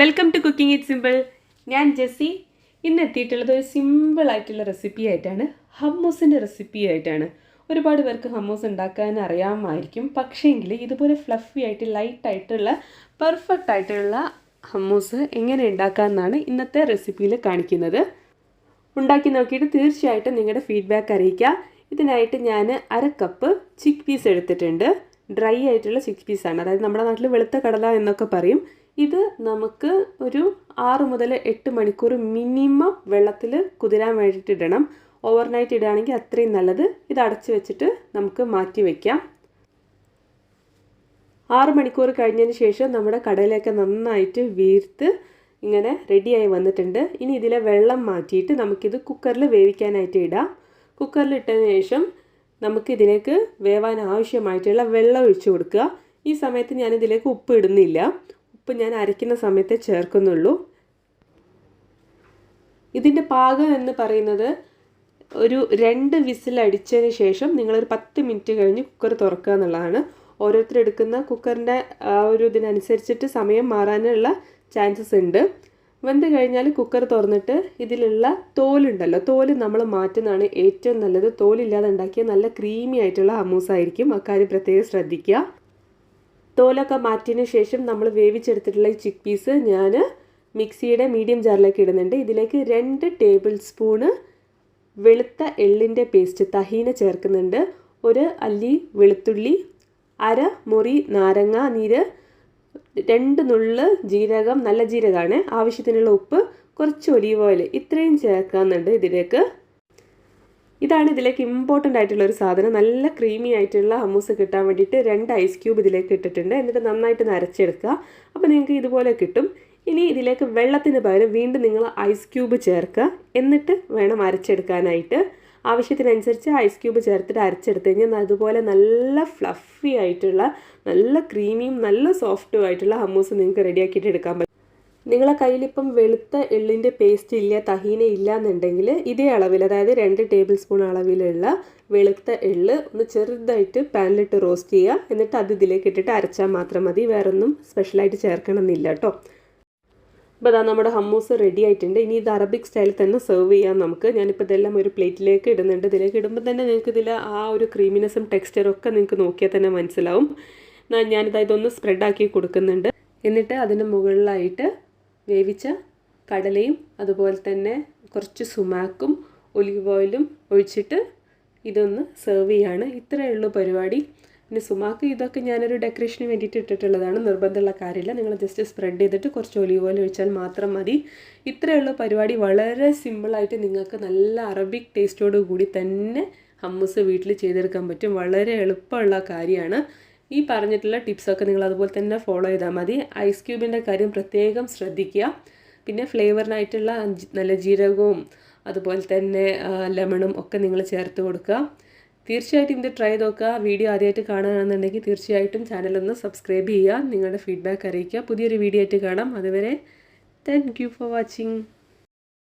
Welcome to cooking it simple ഞാൻ Jessy. ഇന്ന് എത്തിയിട്ടുള്ളത് ഒരു സിമ്പിൾ ആയിട്ടുള്ള റെസിപ്പി ആയിട്ടാണ്. ഹമ്മൂസിന്റെ റെസിപ്പി ആയിട്ടാണ്. ഒരുപാട് പേർക്ക് ഹമ്മൂസ് ഉണ്ടാക്കാൻ അറിയാമായിരിക്കും. പക്ഷേങ്കിൽ ഇതുപോലെ ഫ്ലഫി ആയിട്ട് ലൈറ്റ് ആയിട്ടുള്ള പെർഫെക്റ്റ് ആയിട്ടുള്ള ഹമ്മൂസ് എങ്ങനെ ഉണ്ടാക്കാമെന്നാണ് ഇന്നത്തെ റെസിപ്പിയിൽ കാണിക്കുന്നത്. ഉണ്ടാക്കി നോക്കിയിട്ട് തീർച്ചയായിട്ടും നിങ്ങളുടെ ഫീഡ്ബാക്ക് അറിയിക്കുക. ഇതിനായിട്ട് ഞാൻ അര കപ്പ് ചിക്ക് പീസ് എടുത്തിട്ടുണ്ട്. ഡ്രൈ ആയിട്ടുള്ള ചിക്ക് പീസാണ് അതായത് നമ്മുടെ നാട്ടിൽ വെളുത്ത കടല എന്നൊക്കെ പറയും. ഇത് നമുക്ക് ഒരു ആറ് മുതൽ എട്ട് മണിക്കൂർ മിനിമം വെള്ളത്തിൽ കുതിരാൻ വേണ്ടിയിട്ട് ഇടണം. ഓവർനൈറ്റ് ഇടുകയാണെങ്കിൽ അത്രയും നല്ലത്. ഇത് അടച്ചു വെച്ചിട്ട് നമുക്ക് മാറ്റി വയ്ക്കാം ആറ് മണിക്കൂർ കഴിഞ്ഞതിന് ശേഷം നമ്മുടെ കടയിലൊക്കെ നന്നായിട്ട് വീർത്ത് ഇങ്ങനെ റെഡിയായി വന്നിട്ടുണ്ട്. ഇനി ഇതിലെ വെള്ളം മാറ്റിയിട്ട് നമുക്കിത് കുക്കറിൽ വേവിക്കാനായിട്ട് ഇടാം. കുക്കറിൽ ഇട്ടതിന് ശേഷം നമുക്ക് ഇതിലേക്ക് വേവാൻ ആവശ്യമായിട്ടുള്ള വെള്ളം ഒഴിച്ചു കൊടുക്കുക. ഈ സമയത്ത് ഞാനിതിലേക്ക് ഉപ്പ് ഇടുന്നില്ല. ഉപ്പ് ഞാൻ അരയ്ക്കുന്ന സമയത്തെ ചേർക്കുന്നുള്ളൂ. ഇതിന്റെ പാകം എന്ന് പറയുന്നത് ഒരു രണ്ട് വിസിൽ അടിച്ചതിന് ശേഷം നിങ്ങളൊരു പത്ത് മിനിറ്റ് കഴിഞ്ഞ് കുക്കർ തുറക്കുക എന്നുള്ളതാണ്. ഓരോരുത്തർ എടുക്കുന്ന കുക്കറിന്റെ ആ ഒരു ഇതിനനുസരിച്ചിട്ട് സമയം മാറാനുള്ള ചാൻസസ് ഉണ്ട്. വെന്ത് കഴിഞ്ഞാൽ കുക്കർ തുറന്നിട്ട് ഇതിലുള്ള തോലുണ്ടല്ലോ തോൽ നമ്മൾ മാറ്റുന്നതാണ് ഏറ്റവും നല്ലത്. തോലില്ലാതെ ഉണ്ടാക്കിയ നല്ല ക്രീമി ആയിട്ടുള്ള അമൂസായിരിക്കും അക്കാര്യം പ്രത്യേകം ശ്രദ്ധിക്കുക. തോലൊക്കെ മാറ്റിയതിന് ശേഷം നമ്മൾ വേവിച്ചെടുത്തിട്ടുള്ള ഈ ചിക്ക് പീസ് ഞാൻ മിക്സിയുടെ മീഡിയം ജാറിലേക്ക് ഇടുന്നുണ്ട്. ഇതിലേക്ക് രണ്ട് ടേബിൾ സ്പൂണ് വെളുത്ത എള്ളിന്റെ പേസ്റ്റ് തഹീന ചേർക്കുന്നുണ്ട്. ഒരു അല്ലി വെളുത്തുള്ളി അര മുറി നാരങ്ങ നീര് രണ്ട് നുള്ള് ജീരകം നല്ല ജീരകമാണ്. ആവശ്യത്തിനുള്ള ഉപ്പ് കുറച്ച് ഒലീവ് ഓയിൽ ഇത്രയും ചേർക്കുന്നുണ്ട് ഇതിലേക്ക്. ഇതാണ് ഇതിലേക്ക് ഇമ്പോർട്ടന്റ് ആയിട്ടുള്ള ഒരു സാധനം. നല്ല ക്രീമി ആയിട്ടുള്ള ഹമ്മൂസ് കിട്ടാൻ വേണ്ടിയിട്ട് രണ്ട് ഐസ് ക്യൂബ് ഇതിലേക്ക് ഇട്ടിട്ടുണ്ട്. എന്നിട്ട് നന്നായിട്ട് നരച്ചെടുക്കുക അപ്പോൾ നിങ്ങൾക്ക് ഇതുപോലെ കിട്ടും. ഇനി ഇതിലേക്ക് വെള്ളത്തിന് പകരം വീണ്ടും നിങ്ങൾ ഐസ് ക്യൂബ് ചേർക്കുക. എന്നിട്ട് വേണം അരച്ചെടുക്കാനായിട്ട്. ആവശ്യത്തിനനുസരിച്ച് ഐസ് ക്യൂബ് ചേർത്തിട്ട് അരച്ചെടുത്ത് കഴിഞ്ഞാൽ അതുപോലെ നല്ല ഫ്ലഫി ആയിട്ടുള്ള നല്ല ക്രീമിയും നല്ല സോഫ്റ്റും ആയിട്ടുള്ള ഹമ്മൂസ് നിങ്ങൾക്ക് റെഡിയാക്കിയിട്ട് എടുക്കാൻ പറ്റും. നിങ്ങളെ കയ്യിലിപ്പം വെളുത്ത എള്ളിന്റെ പേസ്റ്റ് ഇല്ല തഹീന ഇല്ല എന്നുണ്ടെങ്കിൽ ഇതേ അളവിൽ അതായത് രണ്ട് ടേബിൾ സ്പൂൺ അളവിലുള്ള വെളുത്ത എള്ള് ഒന്ന് ചെറുതായിട്ട് പാനിലിട്ട് റോസ്റ്റ് ചെയ്യുക. എന്നിട്ട് അത് ഇതിലേക്ക് ഇട്ടിട്ട് അരച്ചാൽ മാത്രം മതി. വേറൊന്നും സ്പെഷ്യലായിട്ട് ചേർക്കണമെന്നില്ല കേട്ടോ. അപ്പോൾ അതാ നമ്മുടെ ഹമ്മൂസ് റെഡി ആയിട്ടുണ്ട്. ഇനി ഇത് അറബിക് സ്റ്റൈലിൽ തന്നെ സെർവ് ചെയ്യാം നമുക്ക്. ഞാനിപ്പോൾ ഇതെല്ലാം ഒരു പ്ലേറ്റിലേക്ക് ഇടുന്നുണ്ട്. ഇതിലേക്ക് ഇടുമ്പോൾ തന്നെ നിങ്ങൾക്ക് ഇതിൽ ആ ഒരു ക്രീമിനെസും ടെക്സ്ചറും ഒക്കെ നിങ്ങൾക്ക് നോക്കിയാൽ തന്നെ മനസ്സിലാവും. ഞാനിതായതൊന്ന് സ്പ്രെഡാക്കി കൊടുക്കുന്നുണ്ട്. എന്നിട്ട് അതിന്റെ മുകളിലായിട്ട് വേവിച്ച കടലയും അതുപോലെ തന്നെ കുറച്ച് സുമാക്കും ഒലിവ് ഓയിലും ഒഴിച്ചിട്ട് ഇതൊന്ന് സെർവ് ചെയ്യാണ്. ഇത്രയേ ഉള്ളൂ പരിപാടി. പിന്നെ സുമാക്ക് ഇതൊക്കെ ഞാനൊരു ഡെക്കറേഷന് വേണ്ടിയിട്ട് ഇട്ടിട്ടുള്ളതാണ്. നിർബന്ധമുള്ള കാര്യമില്ല. നിങ്ങൾ ജസ്റ്റ് സ്പ്രെഡ് ചെയ്തിട്ട് കുറച്ച് ഒലിവ് ഓയിൽ ഒഴിച്ചാൽ മാത്രം മതി. ഇത്രയുള്ള പരിപാടി. വളരെ സിമ്പിളായിട്ട് നിങ്ങൾക്ക് നല്ല അറബിക് ടേസ്റ്റോട് കൂടി തന്നെ ഹമ്മൂസ് വീട്ടിൽ ചെയ്തെടുക്കാൻ പറ്റും. വളരെ എളുപ്പമുള്ള കാര്യമാണ്. ഈ പറഞ്ഞിട്ടുള്ള ടിപ്സൊക്കെ നിങ്ങൾ അതുപോലെ തന്നെ ഫോളോ ചെയ്താൽ മതി. ഐസ് ക്യൂബിന്റെ കാര്യം പ്രത്യേകം ശ്രദ്ധിക്കുക. പിന്നെ ഫ്ലേവറിനായിട്ടുള്ള നല്ല ജീരകവും അതുപോലെ തന്നെ ലെമണും ഒക്കെ നിങ്ങൾ ചേർത്ത് കൊടുക്കുക. തീർച്ചയായിട്ടും ഇത് ട്രൈ നോക്കുക. വീഡിയോ ആദ്യമായിട്ട് കാണുകയാണെന്നുണ്ടെങ്കിൽ തീർച്ചയായിട്ടും ചാനലൊന്ന് സബ്സ്ക്രൈബ് ചെയ്യുക. നിങ്ങളുടെ ഫീഡ്ബാക്ക് അറിയിക്കുക. പുതിയൊരു വീഡിയോ ആയിട്ട് കാണാം. അതുവരെ താങ്ക് യു ഫോർ വാച്ചിങ്